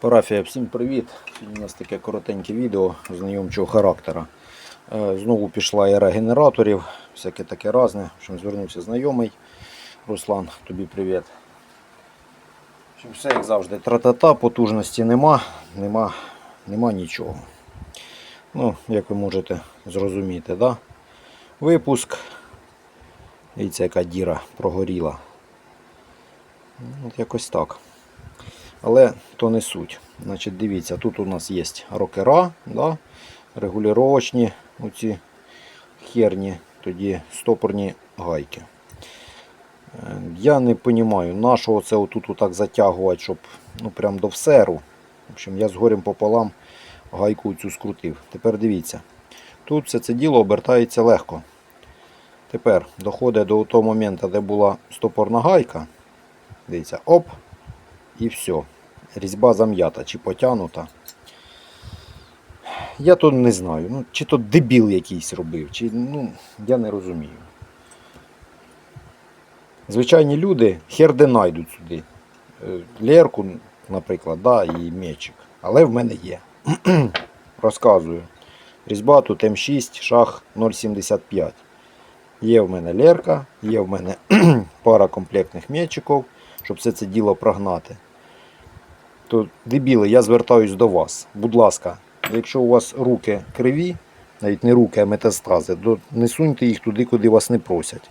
Парафія, всім привіт! У нас таке коротеньке відео знайомчого характера. Е, Знову пішла ера генераторів, всяке таке разне. В общем, звернувся знайомий. Руслан, тобі привіт. Все як завжди. Тра-та-та, потужності нема, нема, нема нічого. Ну, як ви можете зрозуміти, да? випуск. Дивіться, яка діра прогоріла. Ну, От якось так. Але то не суть. Значить, дивіться, тут у нас є рокера, да? регулювачні оці херні, тоді стопорні гайки. Е, Я не розумію, на що це отут отак затягувати, щоб ну, прям до всеру. В общем, я з горем пополам гайку цю скрутив. Тепер дивіться. Тут все це діло обертається легко. Тепер доходить до того моменту, де була стопорна гайка. Дивіться, оп, і все. Різьба зам'ята чи потягнута. Я то не знаю. Ну, чи то дебіл якийсь робив, чи ну, я не розумію. Звичайні люди хер де найдуть сюди. Е, Лерку, наприклад, да, і мечик. Але в мене є. Розказую. Різьба тут М6, шах 0,75. Є в мене лерка, є в мене пара комплектних м'ячиків, щоб все це діло прогнати. То, дебіли, я звертаюсь до вас. Будь ласка, якщо у вас руки криві, навіть не руки, а метастази, то не суньте їх туди, куди вас не просять.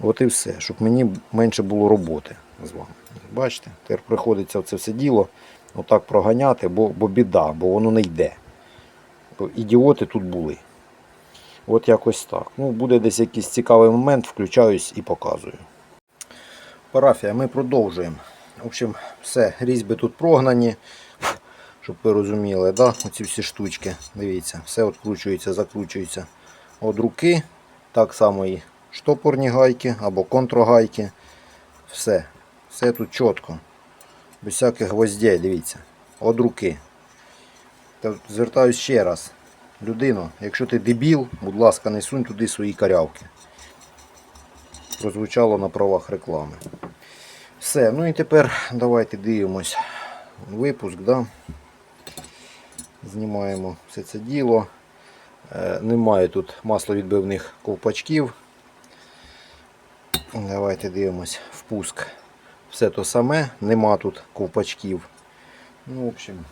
От і все, щоб мені менше було роботи з вами. Бачите, тепер приходиться це все діло отак проганяти, бо, бо біда, бо воно не йде. Бо ідіоти тут були. От якось так. Ну, буде десь якийсь цікавий момент, включаюсь і показую. Парафія, ми продовжуємо. В общем, все, різьби тут прогнані, щоб ви розуміли, да? оці всі штучки. Дивіться, все відкручується, закручується від руки. Так само і штопорні гайки або контрогайки. Все. Все тут чітко. Без всяких гвоздей, дивіться. Від руки. Та звертаюсь ще раз. Людино, якщо ти дебіл, будь ласка, не сунь туди свої карявки. Прозвучало на правах реклами. Все, ну і тепер давайте дивимось випуск. Да? Знімаємо все це діло. Е, немає тут масловідбивних ковпачків. Давайте дивимось впуск. Все то саме, нема тут ковпачків. Ну, в общем,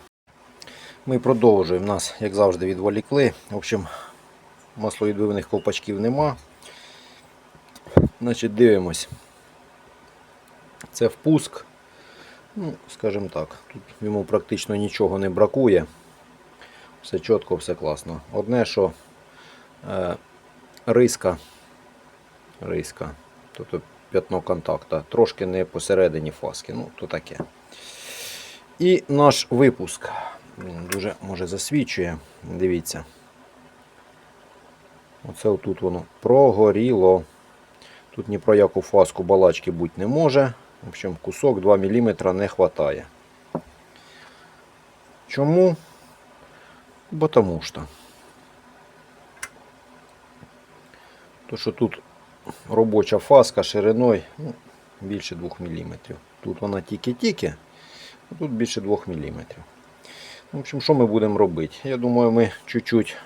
ми продовжуємо. Нас, як завжди, відволікли. В общем, масловідбивних ковпачків нема. Значить, дивимось. Це впуск. Ну, скажімо так, тут йому практично нічого не бракує. Все чітко, все класно. Одне, що е, риска, риска, тобто п'ятно контакта, трошки не посередині фаски. Ну, то таке. І наш випуск. Він дуже може засвічує. Дивіться. Оце отут воно прогоріло. Тут ні про яку фаску балачки бути не може. В общем, кусок 2 мм не вистачає. Чому? Бо тому. То, що тут робоча фаска шириною ну, більше 2 мм. Тут вона тільки-тільки, тут більше 2 мм. В общем, що ми будемо робити? Я думаю, ми чуть-чуть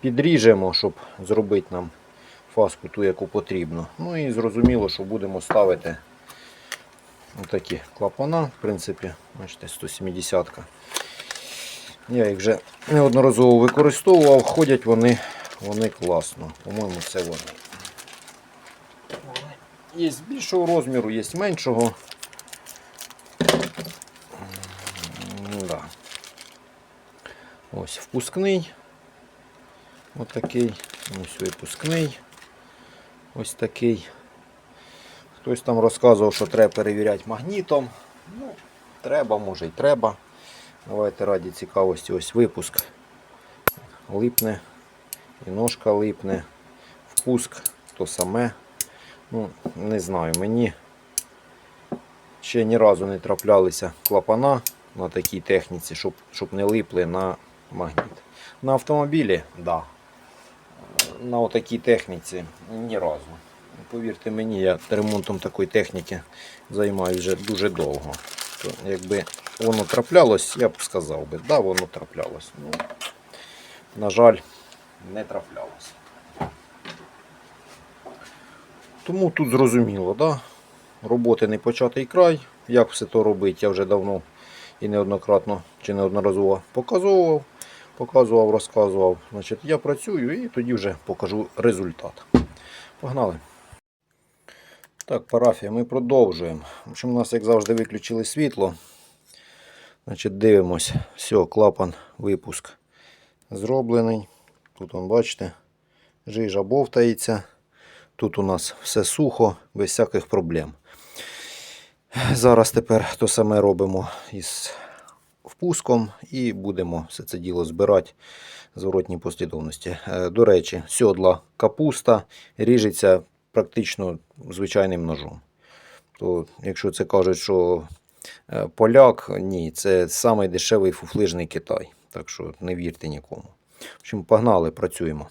підріжемо, щоб зробити нам фаску ту, яку потрібно. Ну і зрозуміло, що будемо ставити отакі клапана, в принципі, бачите, 170-ка. Я їх вже неодноразово використовував, ходять вони, вони класно. По-моєму, це вони. Є з більшого розміру, є меншого. Да. Ось впускний. Отакий. Ось випускний. Ось такий. Хтось там розказував, що треба перевіряти магнітом. Ну, треба, може й треба. Давайте раді цікавості ось випуск. Липне. І ножка липне. Впуск то саме. Ну, не знаю, мені ще ні разу не траплялися клапана на такій техніці, щоб, щоб не липли на магніт. На автомобілі. Да. На отакій техніці ні разу. Повірте мені, я ремонтом такої техніки займаюся вже дуже довго. То якби воно траплялось, я б сказав би, да, воно траплялось. Ну, на жаль, не траплялось. Тому тут зрозуміло, да? роботи не початий край. Як все то робити, я вже давно і неоднократно чи неодноразово показував, показував, розказував. Значить, я працюю і тоді вже покажу результат. Погнали. Так, парафія, ми продовжуємо. В у нас, як завжди, виключили світло. Значить, дивимось. Все, клапан, випуск зроблений. Тут, он, бачите, жижа бовтається. Тут у нас все сухо, без всяких проблем. Зараз тепер то саме робимо із впуском і будемо все це діло збирати в зворотній послідовності. Е, До речі, сьодла капуста ріжеться практично звичайним ножом. То, якщо це кажуть, що е, поляк, ні, це самий дешевий фуфлижний Китай. Так що не вірте нікому. В общем, погнали, працюємо.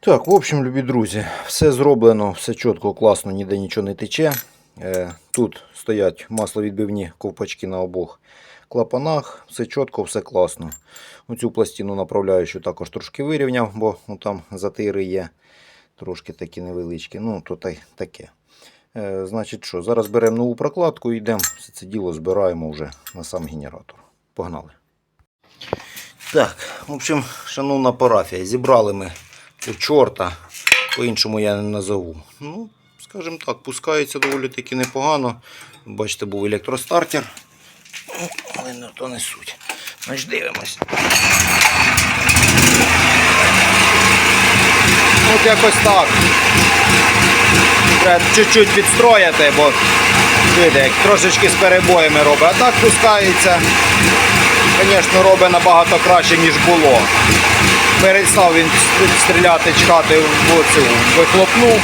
Так, в общем, любі друзі, все зроблено, все чітко, класно, ніде нічого не тече. Е, Тут стоять масловідбивні ковпачки на обох клапанах, все чітко, все класно. Оцю пластину направляючу також трошки вирівняв, бо ну, там затири є трошки такі невеличкі. Ну, то та таке. Е, Значить що, зараз беремо нову прокладку і йдемо все це діло збираємо вже на сам генератор. Погнали. Так, в общем, шановна парафія, зібрали ми у чорта, по-іншому я не назову. Ну, скажімо так, пускається доволі таки непогано. Бачите, був електростартер. Ну, Але не то не суть. Значить, дивимось. От якось так. Треба чуть-чуть підстроїти, бо видите, як трошечки з перебоями робить. А так пускається. Звісно, робить набагато краще, ніж було. Перестав він стріляти, чхати в оцю вихлопну.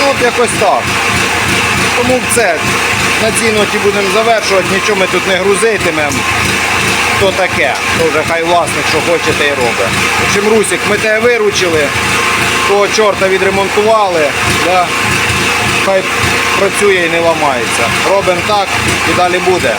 Ну, от якось так. Тому це. На цій ноті будемо завершувати, нічого ми тут не грузитимемо. То таке. То вже хай власник, що хоче, і робить. В общем, ми тебе виручили, того чорта відремонтували. Да? Хай працює і не ламається. Робимо так і далі буде.